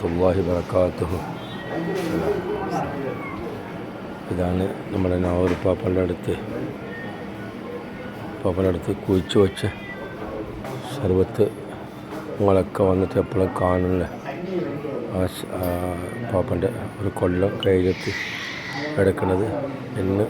അസ്സാം വരക്കാത്തു ഇതാണ് നമ്മുടെ നാവൂർ പാപ്പന്റെ അടുത്ത്. പാപ്പന്റെ അടുത്ത് കുഴിച്ചു വെച്ച സർവത്ത് നിങ്ങളൊക്കെ വന്നിട്ട് എപ്പോഴും കാണുന്ന. ആ പാപ്പന്റെ ഒരു കൊല്ലം കയ്യിലെത്തി എടുക്കുന്നത് ഇന്ന്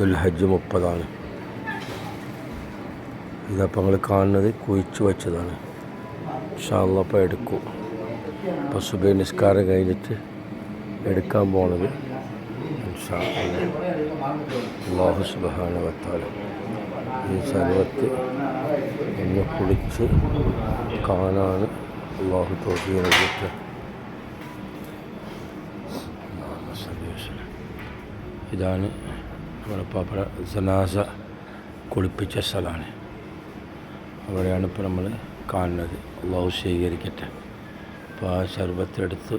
ദുൽഹജ്ജ് മുപ്പതാണ്. ഇതപ്പോൾ നിങ്ങൾ കാണുന്നത് കുഴിച്ചു വെച്ചതാണ്. ഷാള്ളപ്പം എടുക്കും. അപ്പോൾ സുബൈ നിസ്കാരം കഴിഞ്ഞിട്ട് എടുക്കാൻ പോണത്. അല്ലാഹു സുബ്ഹാന വത്താല ഈ സർവത്ത് ഒന്ന് കുളിച്ച് കാണാൻ അള്ളാഹു നൽകിയിട്ട് ഇതാണ് നമ്മുടെ പാപ്പട ജനാസ കുളിപ്പിച്ച സ്ഥലമാണ്. അവിടെയാണ് ഇപ്പോൾ നമ്മൾ കാണുന്നത്. അള്ളാഹു സ്വീകരിക്കട്ടെ. അപ്പോൾ ആ ശർബത്തെടുത്ത്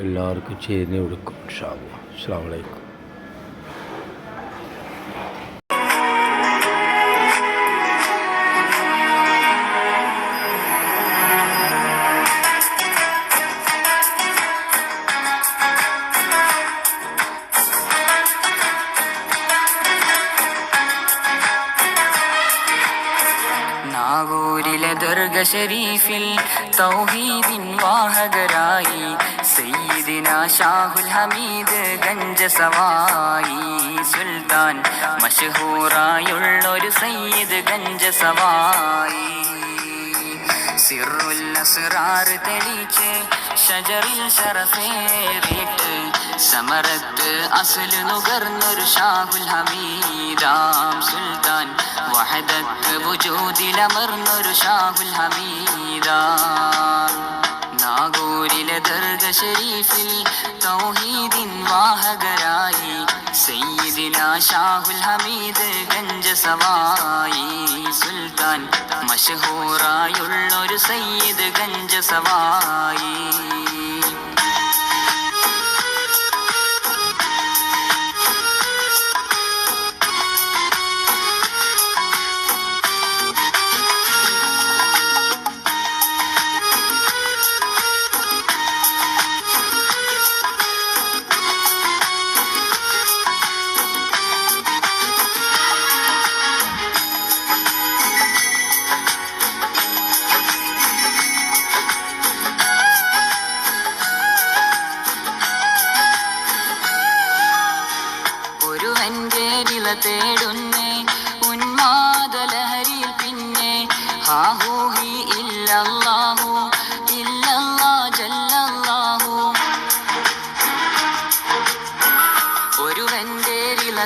എല്ലാവർക്കും ചേരുന്ന കൊടുക്കും. അല്ലാ അസ്സാം വലൈക്കും ഷരീഫിൽ തൗഹീദിൻ വാഹകരായി സയ്യിദിന ഷാഹുൽ ഹമീദ് ഗഞ്ച സുൽത്താൻ മഷഹൂറായുള്ളൊരു സയ്യിദ് ഗഞ്ച സിറുൽ അസ്റാർ തെളിച്ച് ഷജറിൽ ശറഫേറിയിട്ട് സമരത്ത് അസൽ നുകർന്നൊരു ഷാഹുൽ ഹമീദാം. സുൽത്താൻ വഹദത്ത് വുജൂദിലമർന്നൊരു ഷാഹുൽ ഹമീദ നാഗൂരിലെ ദർഗ ഷരീഫിൽ തൗഹീദിൻ വാഹകരായി സയ്യിദിന ഷാഹുൽ ഹമീദ് ഗഞ്ച സവായി സുൽത്താൻ മഷഹൂറായുള്ളൊരു സയ്യിദ് ഗഞ്ച സവായി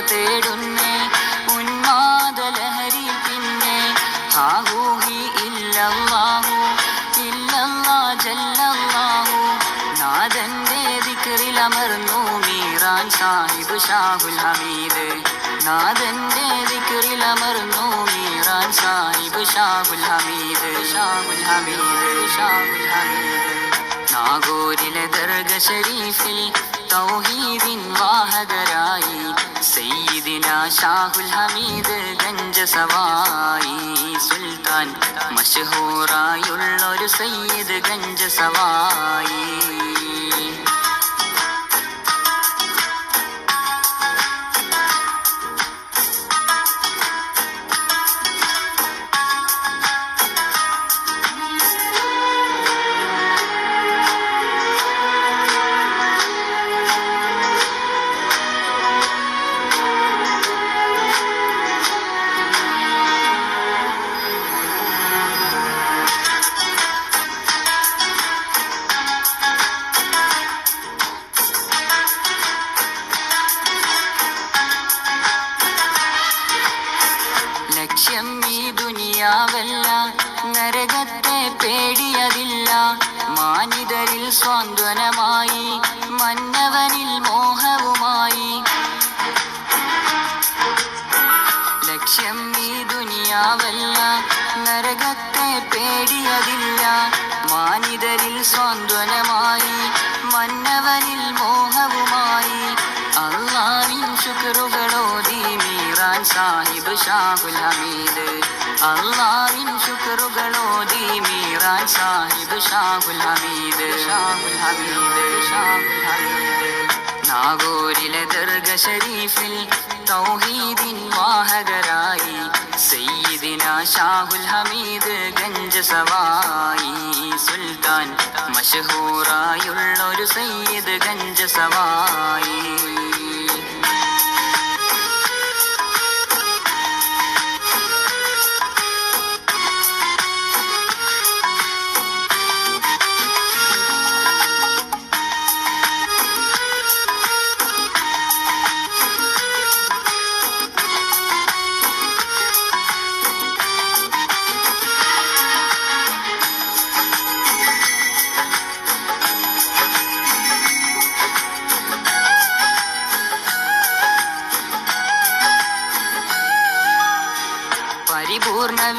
തേടുന്നേ. ഉന്മാദലഹരിയിൽ പിന്നെ ഹാഹൂഹി ഇല്ലല്ലാഹു ഇല്ലല്ലാ ജല്ലല്ലാഹു. നാഥന്റെ ദിക്കറിലമർന്നു മീറാൻ സാഹിബ് ഷാഹുൽ ഹമീദ്. നാഥന്റെ ദിക്കറിലമർന്നു മീറാൻ സാഹിബ് ഷാഹുൽ ഹമീദ്. ഷാഹുൽ ഹമീദ് ഷാഹുൽ ഹമീദ്. നാഗൂരിലെ ദർഗ ഷരീഫിൽ തൗഹീദിൻ വാഹകരായി സയ്യിദിന ഷാഹുൽ ഹമീദ് ഗഞ്ച സവായി. സുൽത്താൻ മഷഹൂറായുള്ളൊരു സയ്യിദ് ഗഞ്ച സവായി. നരകത്തെ പേടിയതില്ല മാനിതരിൽ സ്വാന്തനമായി മന്നവനിൽ മോഹവുമായി. ലക്ഷ്യം ഈ ദുനിയാവല്ല നരകത്തെ പേടിയതില്ല. മാനിതരിൽ സ്വാന്തനമായി മന്നവനിൽ മോഹവുമായി സാഹിബ് ഷാഹുൽ ഹമീദ് അള്ളാവിൻ ശുക്രുകളോതി മീറാൻ സാഹിബ് ഷാഹുൽ ഹമീദ് ഷാഹുൽ ഹമീദ് ഷാഹുൽ ഹമീദ് നാഗൂരിലെ ദർഗ ഷരീഫിൽ തൗഹീദിൻ വാഹകരായി. സയ്യിദിന ഷാഹുൽ ഹമീദ് ഗഞ്ച് സവായി സുൽത്താൻ മഷഹൂറായുള്ളൊരു സയ്യിദ് ഗഞ്ച് സവായി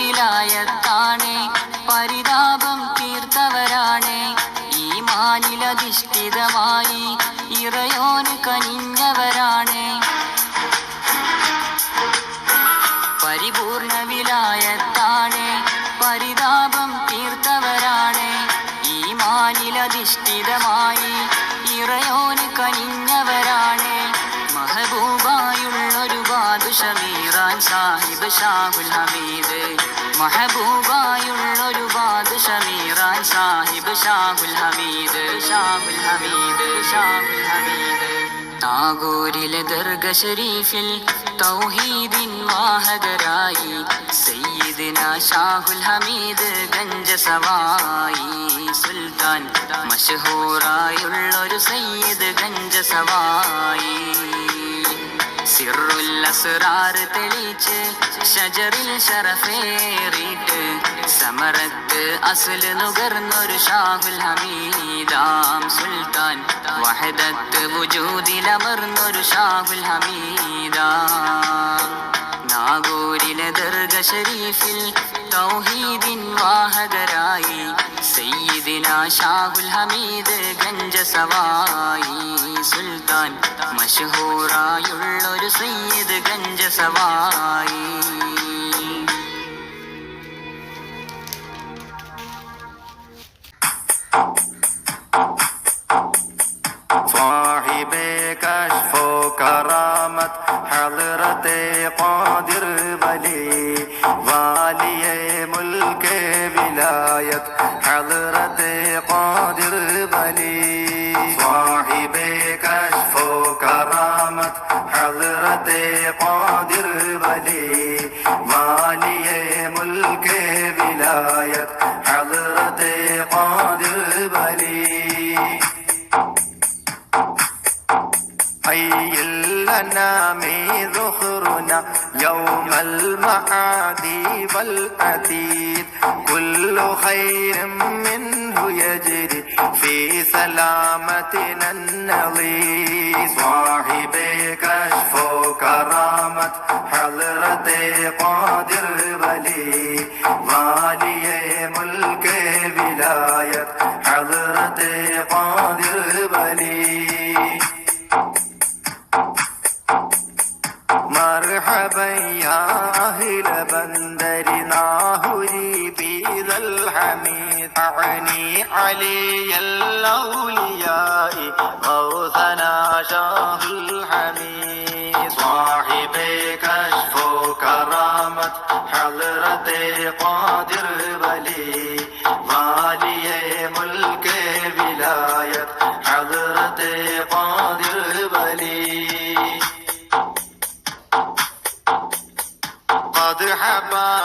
വിലായത്താണ് പരിതാപം തീർത്തവരാണേ. ഈ മാനിലധിഷ്ഠിതമായി ഇറയോന് കനിഞ്ഞവരാണേ. പരിപൂർണ വിലായത്താണേ പരിതാപം തീർത്തവരാണ്. ഈ മാനിലധിഷ്ഠിതമായി ഇറയോന് കനിഞ്ഞവരാണേ. മഹബൂബായുള്ളൊരു ബാദുഷമീറാൻ സാഹിബ് ഷാഹുൽ ഹമീദ്. മഹബൂബായുള്ളൊരു ബാദുഷമീറാൻ സാഹിബ് ഷാഹുൽ ഹമീദ് ഷാഹുൽ ഹമീദ് ഷാഹുൽ ഹമീദ്. നാഗൂരിലെ ദർഗ ഷരീഫിൽ തൗഹീദിൻ വാഹകരായി സയ്യിദിന ഷാഹുൽ ഹമീദ് ഗഞ്ച സവായി സുൽത്താൻ മഷഹൂറായുള്ളൊരു സയ്യിദ് ഗഞ്ച സവായി സിറുൽ അസ്റാറ് തെളിച്ച് ഷജറിൽ ഷറഫേറിയിട്ട് സമരത്ത് അസുൽ നുകർന്നൊരു ഷാഹുൽ ഹമീദാം സുൽത്താൻ വഹദത്ത് വുജൂദിലമർന്നൊരു ഷാഹുൽ ഹമീദാം. നാഗൂരിലെ ദർഗ ഷരീഫിൽ തൗഹീദിൻ വാഹകരായി സയ്യിദിന ഷാഹുൽ ഹമീദ് ഗഞ്ച സവായി. സുൽത്താൻ മഷഹൂറായുള്ളൊരു സയ്യിദ് ഗഞ്ച സവായി. علي صاحبك كشف كرامة حضرتي قادر ولي. والي ملك ولاية حضرتي قادر ولي. حي لنا ذخرنا يوم المعاد والعتيد كل خير منه يجري. في سلامتنا النظير صاحب كشف كرامة حضرة قادر ولي والي ملك ولاية حضرة قادر ولي الحميد أعني علي الأولياء غوثنا شاه الحميد صاحب كشف كرامة حضرة قادر ولي والي ملك ولاية حضرة قادر ولي قد حبانا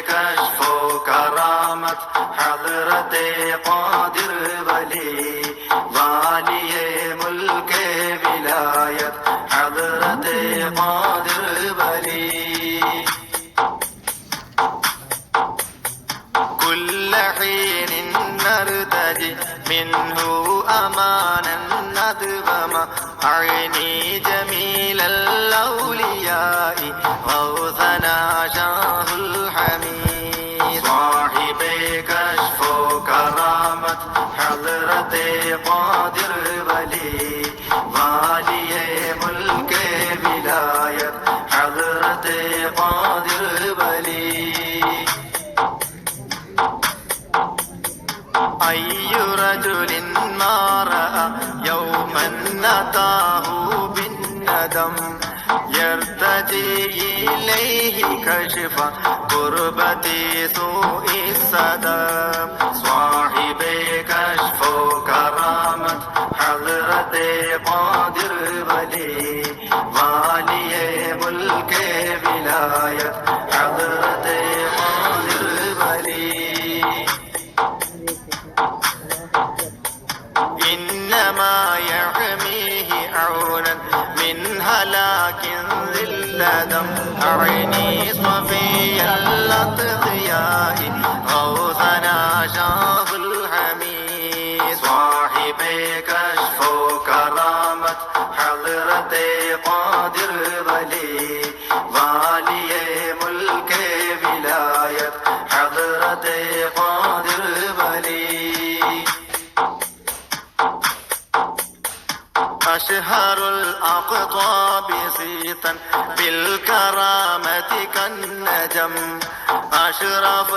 كشف كرامة حضرة قادر ولي حضرت قادر ولی والی ملک ولایت حضرت قادر ولی أي رجل ما رأى يوما أتاه بالندم يرتجي إليه كشف قربة سوء السدم أعيني صفي الأطغياء غوثنا شاف الحميد. صاحب كشف كرامة حضرة قادر ولي أضاء بسيطا بالكرامة كالنجم. أشرف